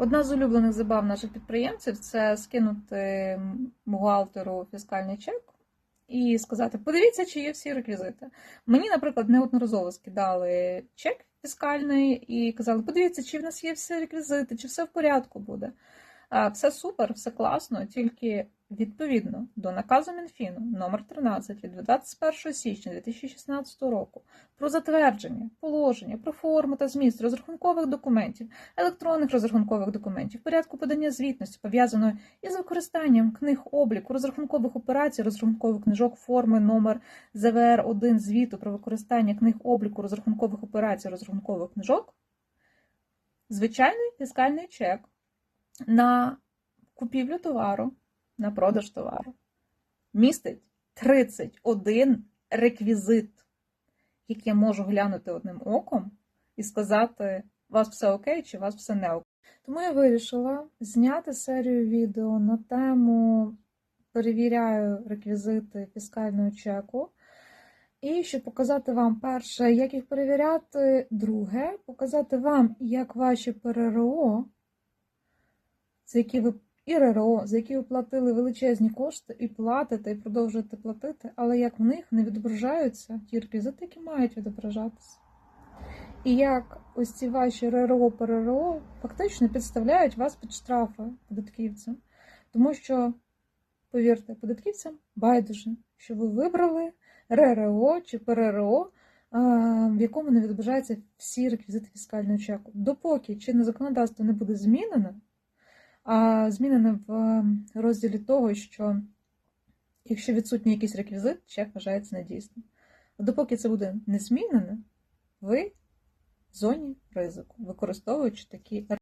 Одна з улюблених забав наших підприємців це скинути бухгалтеру фіскальний чек і сказати: подивіться, чи є всі реквізити. Мені, наприклад, неодноразово скидали чек фіскальний і казали: подивіться, чи в нас є всі реквізити, чи все в порядку буде. Все супер, все класно, тільки відповідно до наказу Мінфіну номер 13 від 21 січня 2016 року про затвердження положення про форму та зміст розрахункових документів, електронних розрахункових документів, порядку подання звітності, пов'язаної із використанням книг обліку, розрахункових операцій, розрахункових книжок форми номер ЗВР 1 звіту про використання книг обліку, розрахункових операцій, розрахункових книжок, звичайний фіскальний чек на купівлю товару, на продаж товару містить 31 реквізит, який я можу глянути одним оком і сказати, у вас все окей чи вас все не окей. Тому я вирішила зняти серію відео на тему перевіряю реквізити фіскального чеку. І щоб показати вам перше, як їх перевіряти, друге, показати вам, як ваші ПРРО, за які ви і РРО, за які ви платили величезні кошти, і платите, і продовжуєте платити, але як в них не відображаються ті реквізити, які мають відображатися. І як ось ці ваші РРО, ПРРО фактично підставляють вас під штрафи податківцям. Тому що, повірте, податківцям байдуже, що ви вибрали РРО чи ПРРО, в якому не відображаються всі реквізити фіскального чеку. Допоки чинне законодавство не буде змінено, змінене в розділі того, що якщо відсутній якийсь реквізит, чек вважається недійсним. Допоки це буде не змінене, ви в зоні ризику, використовуючи такі